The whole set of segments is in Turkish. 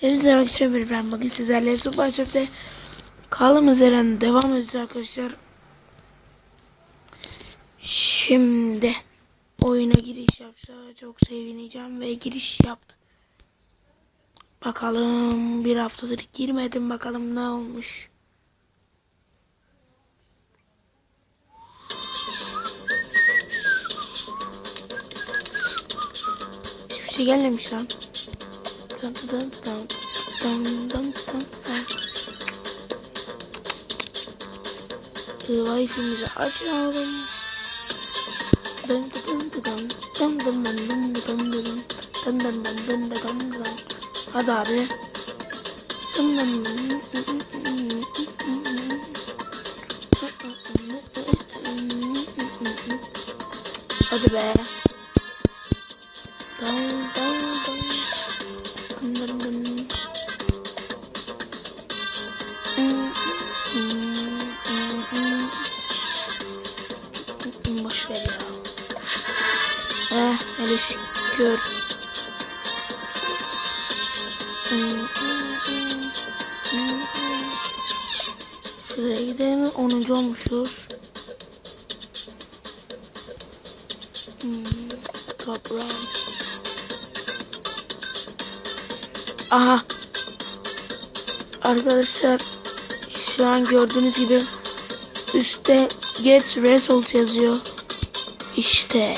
Hepinize bir ben bugün sizlerle Superchef'te kaldığımız yerden devam edeceğiz arkadaşlar. Şimdi oyuna giriş yapsa çok sevineceğim ve giriş yaptı. Bakalım bir haftadır girmedim bakalım ne olmuş. Hiçbir şey gelmemiş lan. Dın dın dın dın dın dın dın dın. Wi-Fi'mizi açalım. Dın dın dın dın dın dın dın dın dın dın dın. Dın dın dın dın dın dın dın. Hadi abi. Dın dın dın dın dın dın. Hadi be. Gidelim. 10. olmuşuz. Hmm. Aha. Arkadaşlar şu an gördüğünüz gibi üstte get result yazıyor. İşte.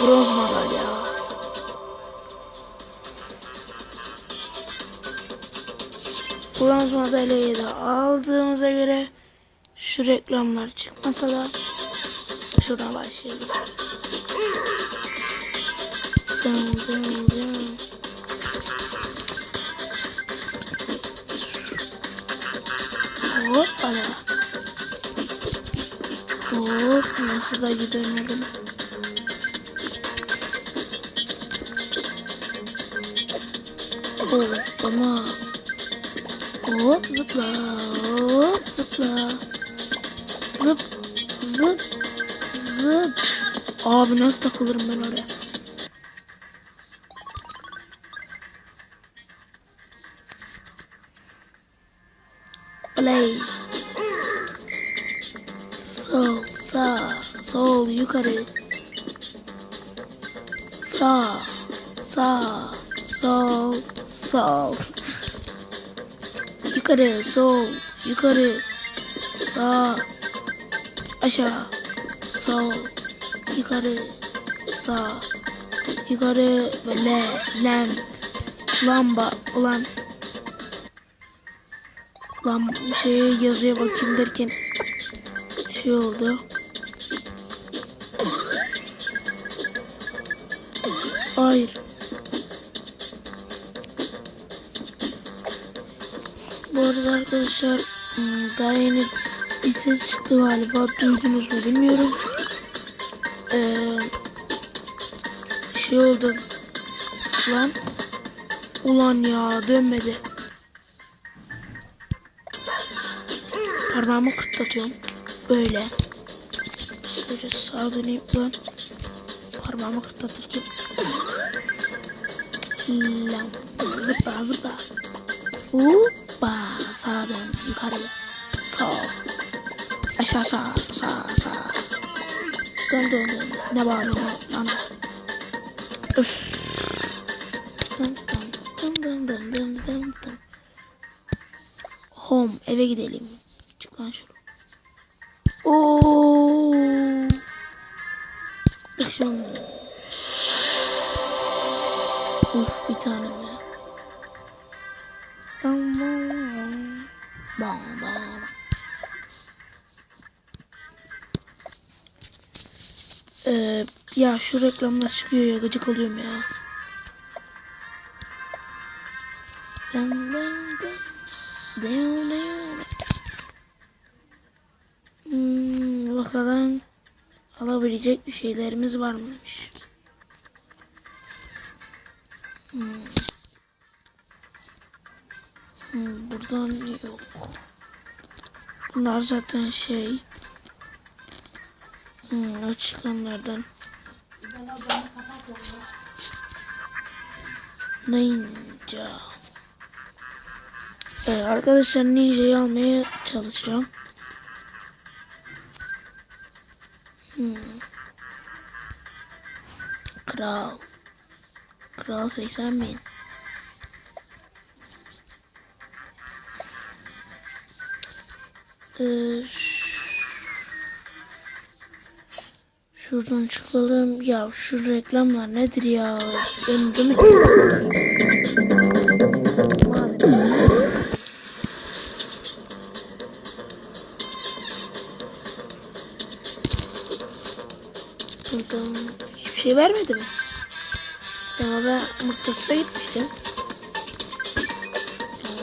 Bronz madalya. Bronz madalyayı da aldığımıza göre şu reklamlar çıkmasa da şuradan başlayalım. Dın dın dın. Hoppala. Hop nasıl da gidemedim. Hop ama. Hop zıpla. Hop zıpla. Zıp zıp zıp. Abi nasıl takılırım ben oraya? Play. Sol, sağ, sol, yukarı. Sağ, sağ, sol, sol. Yukarı, sol, yukarı. Sağ, aşağı, sol, yukarı, sağ, yukarı ve le, lem, lamba olan lan şeye yazıya bakayım derken şey oldu. Hayır. Bu arada arkadaşlar hmm, daha yeni bir ses çıktı galiba duydunuz mu bilmiyorum. Ee, şey oldu. Lan. Ulan ya dönmedi. Parmağımı kırtlatıyorum. Böyle. Şöyle sağa döneyim ben. Parmağımı kırtlatırken. Lan. Zıpla zıpla. Hoppa. Sağa dön. Yukarı. Sağ. Aşağı sağ. Sağ sağ. Dön dön dön. Ne bağırıyorsun ana? Öf. Dın dın dın dın dın dın dın. Home. Eve gidelim. Çık lan şunu. Oo. Akşam. Ee, ya şu reklamlar çıkıyor ya gıcık oluyorum ya. Dın dın. Hmm, bakalım alabilecek bir şeylerimiz var mıymış? Hmm. Hmm, buradan yok. Bunlar zaten şey. Hmm, o çıkanlardan. Ninja. Evet arkadaşlar Ninja'yı almaya çalışacağım. Hmm. Kral. Kral 80 bin. Ee, Şuradan çıkalım. Ya şu reklamlar nedir ya? Değil mi? Buradan hiçbir şey vermedi mi? Ya ben mutfakta gitmiştim.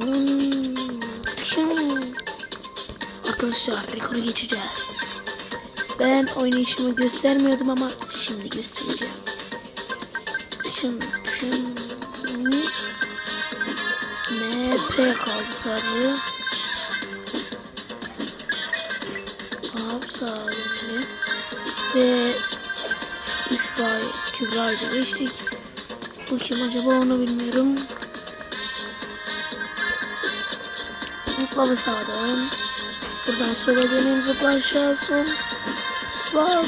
Hmm. Arkadaşlar rekoru geçeceğiz. Ben oynayışımı göstermiyordum ama şimdi göstereceğim. Tışın tışın. MP kaldı sadece. Hop sadece. Ve 3 ay Kübra'yı da geçtik. Bu kim acaba onu bilmiyorum. Zıpla ve sağdan. Buradan sola döneyim zıpla aşağı sol. Zıpla.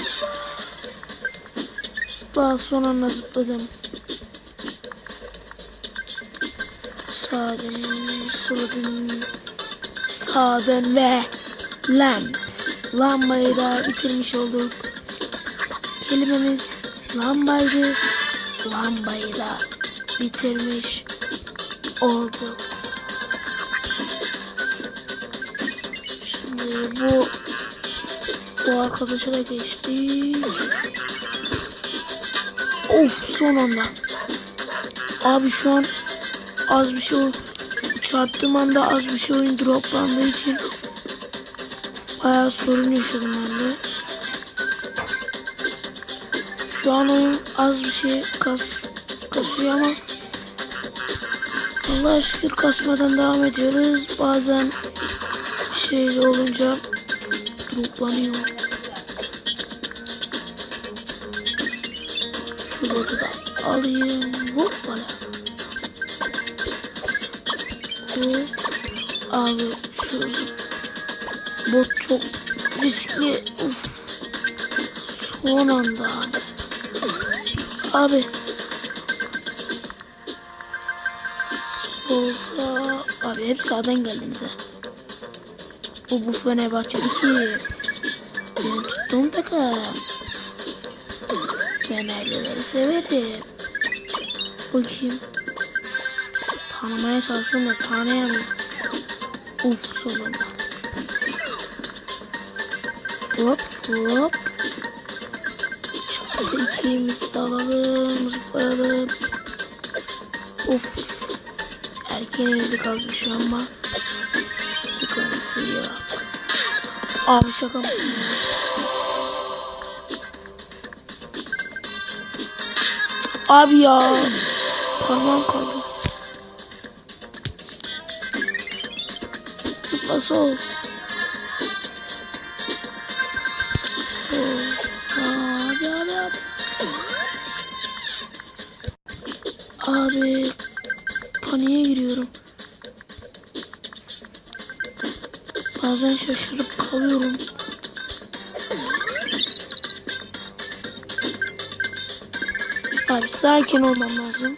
Zıpla son anda zıpladım. Sağa dön, sola dön. Sağa dön ve lamp. Lambayı da bitirmiş olduk. Kelimemiz lambaydı. Lambayı da bitirmiş olduk. Şimdi bu bu arkadaşa da geçtik. Of son anda. Abi şu an az bir şey o- çarptığım anda az bir şey oyun droplandığı için bayağı sorun yaşadım ben de. Şu an oyun az bir şey kas, kasıyor ama Allah'a şükür kasmadan devam ediyoruz. Bazen şey olunca droplanıyor. Şu botu da alayım. Hoppala. Bu abi şu bot çok riskli. Uf. Son anda abi. Abi. Olsa abi hep sağdan geldiniz ha. Bu bu Fenerbahçe 2. Benim tuttuğum takım. Fenerlileri severim. Bakayım. Tanımaya çalışıyorum da tanıyamıyorum. Uf sonunda. Hop hop. İkimiz de alalım, zıplayalım. Of. Erken evde kazmış ama Abi şaka? Abi ya. Parmağım kaldı. Zıpla sol. Sol. Abi sakin olmam lazım.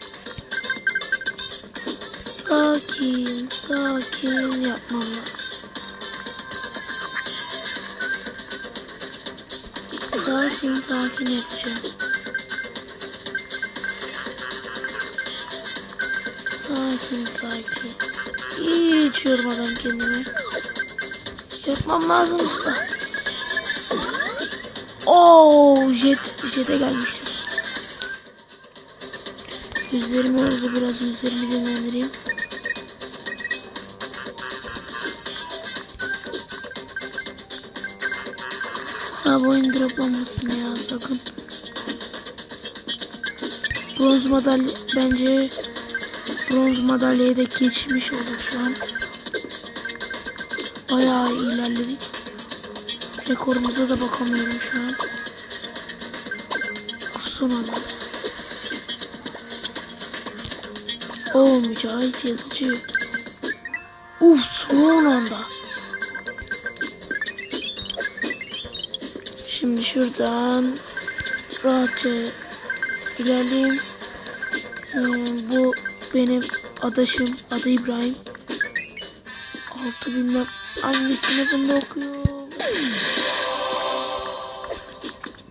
Sakin, sakin yapmam lazım. Sakin, sakin yapacağım. Sakin, sakin. İyi içiyorum adam kendime. Yapmam lazım usta. Oo, jet, jete gelmiştim. Yüzlerimi öldü biraz yüzlerimi dinlendireyim. Abi oyun droplanmasın ya sakın. Bronz madalya bence bronz madalyayı da geçmiş olur şu an. bayağı ilerledik. Rekorumuza da bakamıyorum şu an. Son anda. Oo Mücahit yazıcı. Uf son anda. Şimdi şuradan rahatça ilerleyeyim. Hmm, bu benim adaşım. Adı İbrahim. Altı bilmem hangi sınıfında okuyor.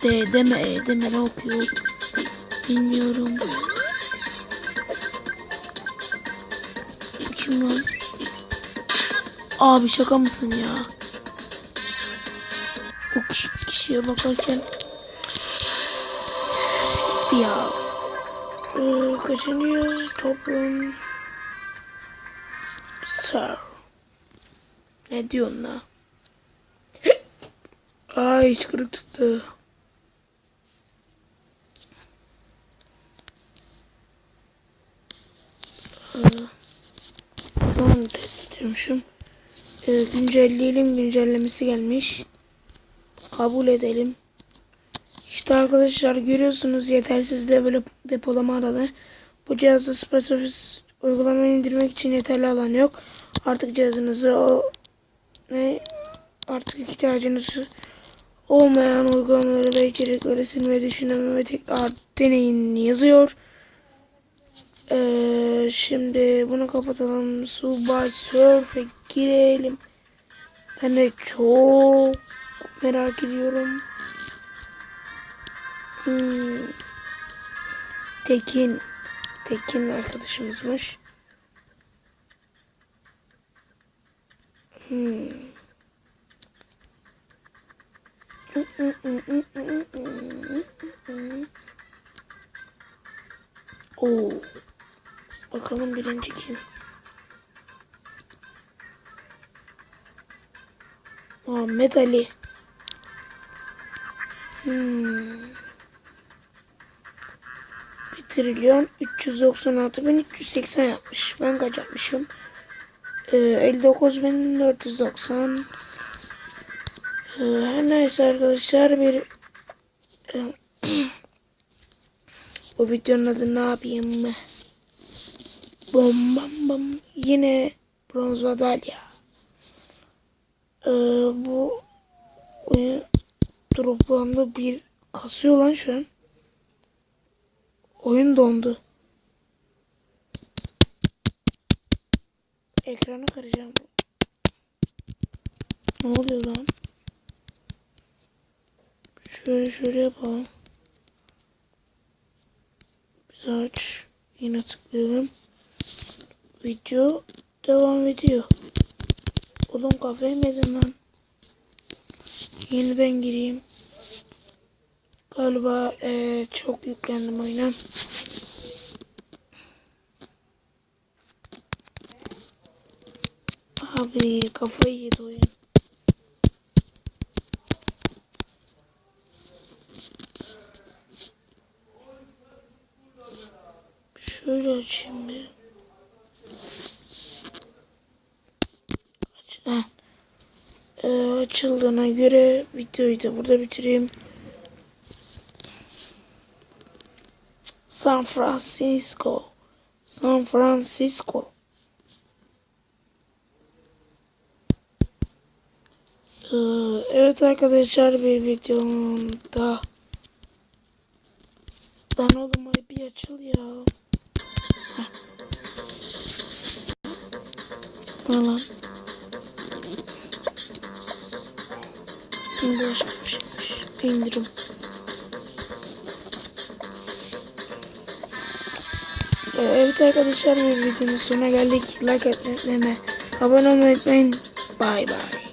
D deme E deme ne okuyor. Bilmiyorum. Kim lan? Abi şaka mısın ya? O kişi, kişiye bakarken gitti ya. Ee, kaçıncı yaz toplum? Sir. Ne diyorsun la? Ay hiç kırık tuttu. Ee, Tamam test tutuyormuşum. Ee, güncelleyelim güncellemesi gelmiş. Kabul edelim. İşte arkadaşlar görüyorsunuz yetersiz develop, depolama alanı. Bu cihazda SpaceOffice uygulamayı indirmek için yeterli alan yok. Artık cihazınızı o ne artık ihtiyacınız olmayan uygulamaları ve içerikleri silmeyi düşünme ve tekrar deneyin yazıyor. Ee, şimdi bunu kapatalım. Subay Surf'e girelim. Ben de çok merak ediyorum. Hmm. Tekin. Tekin arkadaşımızmış. Hmm. Oo. Bakalım birinci kim? Muhammed Ali. Hmm. 1 trilyon 396 bin 380 yapmış. Ben kaç yapmışım? Ee, 59 bin 490. Ee, her neyse arkadaşlar bir e, bu videonun adı ne yapayım? Bom bam bam. Yine bronz madalya. Ee, bu droplandı bir kasıyor lan şu an. Oyun dondu. Ekranı kıracağım. Ne oluyor lan? Şöyle şöyle yapalım. Biz aç. Yine tıklayalım. Video devam ediyor. Oğlum kafayı mı lan? Yeniden gireyim. Galiba eee, çok yüklendim oyuna. Abi kafayı yedi oyun. Şöyle açayım bir. Aç. Heh. Ee, açıldığına göre videoyu da burada bitireyim. San Francisco. San Francisco. Ee, evet arkadaşlar bir videomda ben oğlum ay bir açıl ya. Heh. Lan? İndirim. Ee, Evet arkadaşlar videonun sonuna geldik. Like etmeyi, abone olmayı unutmayın. Bye bye.